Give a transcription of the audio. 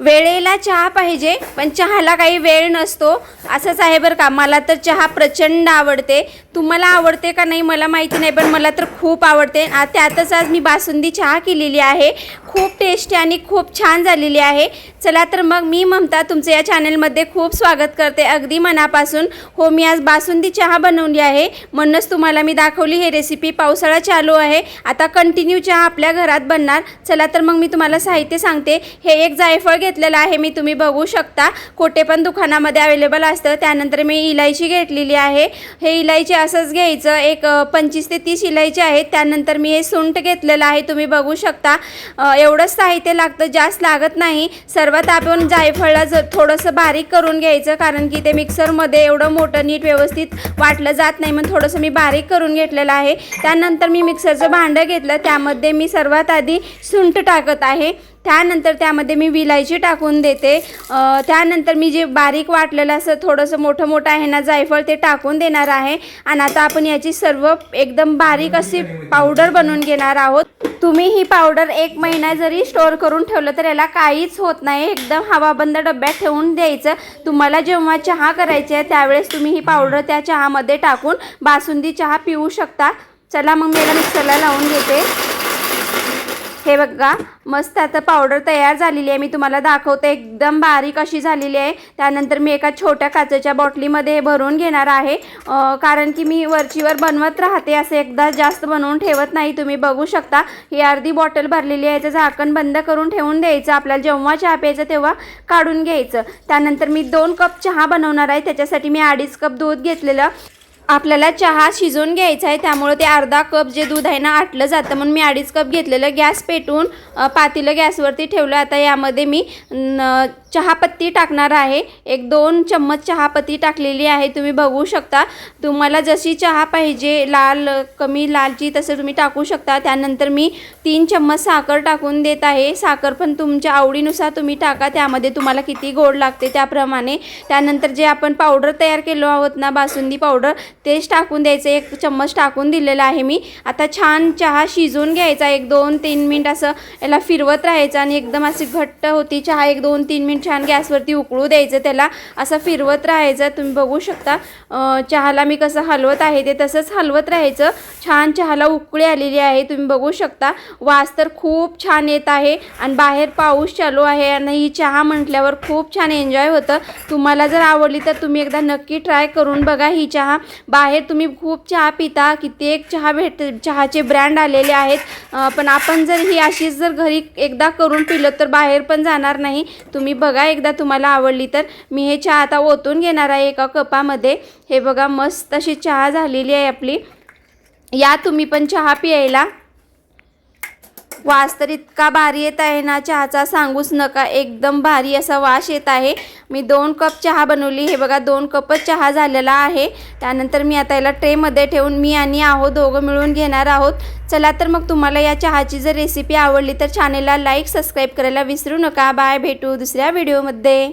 वेळेला चहा पाहिजे पण चहाला काही वेळ नसतो. असंच आहे बरं का मला तर चहा प्रचंड आवडते. तुम्हाला आवडते का नाही मला माहिती नाही पण मला तर खूप आवडते. त्यातच आज मी बासुंदी चहा केलेली आहे. खूप टेस्टी आणि खूप छान झालेली आहे. चला तर मग मी ममता तुमचं या चॅनलमध्ये खूप स्वागत करते. अगदी मनापासून हो मी आज बासुंदी चहा बनवली आहे. म्हणूनच तुम्हाला मी दाखवली ही रेसिपी पावसाळा चालू आहे. आता कंटिन्यू चहा आपल्या घरात बनणार. चला तर मग मी तुम्हाला साहित्य सांगते. हे एक जायफळ घेतलेलं आहे. मी तुम्ही बघू शकता. कुठे पण दुकानामध्ये अवेलेबल असतं. त्यानंतर मी इलायची घेतलेली आहे. हे इलायची असंच घ्यायचं. एक पंचवीस ते तीस इलायची आहेत. त्यानंतर मी हे सुंठ घेतलेलं आहे. तुम्ही बघू शकता. एवढंच साहित्य लागतं. जास्त लागत नाही. सर्वात आपण जायफळला ज थोडंसं बारीक करून घ्यायचं. कारण की ते मिक्सरमध्ये एवढं मोठं नीट व्यवस्थित वाटलं जात नाही. मग थोडंसं मी बारीक करून घेतलेलं आहे. त्यानंतर मी मिक्सरचं भांडं घेतलं. त्यामध्ये मी सर्वात आधी सुंठ टाकत आहे. त्यानंतर त्यामध्ये मी विलायची टाकून देते. त्यानंतर मी जे बारीक वाटलेलं असं थोडंसं मोठं मोठं आहे ना जायफळ ते टाकून देणार आहे. आणि आता आपण याची सर्व एकदम बारीक अशी पावडर बनवून घेणार आहोत. तुम्ही ही पावडर एक महिना जरी स्टोअर करून ठेवलं तर याला काहीच होत नाही. एकदम हवाबंद डब्यात ठेवून द्यायचं. तुम्हाला जेव्हा चहा करायची आहे त्यावेळेस तुम्ही ही पावडर त्या चहामध्ये टाकून बासुंदी चहा पिऊ शकता. चला मग मी याला मिक्सरला लावून घेते. हे बघा मस्त आता पावडर तयार झालेली आहे. मी तुम्हाला दाखवते एकदम बारीक अशी झालेली आहे. त्यानंतर मी एका छोट्या काचेच्या बॉटलीमध्ये भरून घेणार आहे. कारण की मी वरचीवर बनवत राहते असे एकदा जास्त बनवून ठेवत नाही. तुम्ही बघू शकता ही अर्धी बॉटल भरलेली आहे. याचं झाकण बंद करून ठेवून द्यायचं. आपल्याला जेव्हा चहा प्यायचं तेव्हा काढून घ्यायचं. त्यानंतर मी दोन कप चहा बनवणार आहे. त्याच्यासाठी मी अडीच कप दूध घेतलेलं. आपल्याला चहा शिजवून घ्यायचा आहे त्यामुळे ते अर्धा कप जे दूध आहे ना आटलं जातं. म्हणून मी अडीच कप घेतलेलं गॅस पेटून पातीलं गॅसवरती ठेवलं. आता यामध्ये मी न, चहापत्ती टाकणार आहे. एक दोन चम्मच चहापत्ती टाकलेली आहे. तुम्ही बघू शकता. तुम्हाला जशी चहा पाहिजे लाल कमी लालची तसं तुम्ही टाकू शकता. त्यानंतर मी तीन चम्मच साखर टाकून देत आहे. साखर पण तुमच्या आवडीनुसार तुम्ही टाका. त्यामध्ये तुम्हाला किती गोड लागते त्याप्रमाणे. त्यानंतर जे आपण पावडर तयार केलो आहोत ना बासुंदी पावडर तेच टाकून द्यायचं एक चम्मच टाकून दिलेलं आहे मी. आता छान चहा शिजवून घ्यायचा एक दोन तीन मिनिट असं याला फिरवत राहायचं आणि एकदम अशी घट्ट होती चहा एक दोन तीन मिनिट छान गॅसवरती उकळू द्यायचं त्याला. असं फिरवत राहायचं तुम्ही बघू शकता. चहाला मी कसं हलवत आहे ते तसंच हलवत राहायचं. छान चहाला उकळी आलेली आहे तुम्ही बघू शकता. वास तर खूप छान येत आहे आणि बाहेर पाऊस चालू आहे आणि ही चहा म्हटल्यावर खूप छान एन्जॉय होतं. तुम्हाला जर आवडली तर तुम्ही एकदा नक्की ट्राय करून बघा ही चहा. बाहेर तुम्ही खूप चहा पिता कित्येक चहा भेट चहाचे ब्रँड आलेले आहेत. पण आपण जर ही अशीच जर घरी एकदा करून पिलं तर बाहेर पण जाणार नाही. तुम्ही बघा एकदा तुम्हाला आवडली तर. मी हे चहा आता ओतून घेणार आहे एका कपामध्ये. हे बघा मस्त अशी चहा झालेली आहे आपली. या तुम्ही पण चहा प्यायला. वास तर इतका भारी येत आहे ना चहाचा सांगूच नका. एकदम भारी असा वास येत आहे. मी दोन कप चहा बनवली. हे बघा दोन कपच चहा झालेला आहे. त्यानंतर मी आता याला ट्रेमध्ये ठेवून मी आणि आहो दोघं मिळून घेणार आहोत. चला तर मग तुम्हाला या चहाची जर रेसिपी आवडली तर चॅनेलला लाईक सबस्क्राईब करायला विसरू नका. बाय भेटू दुसऱ्या व्हिडिओमध्ये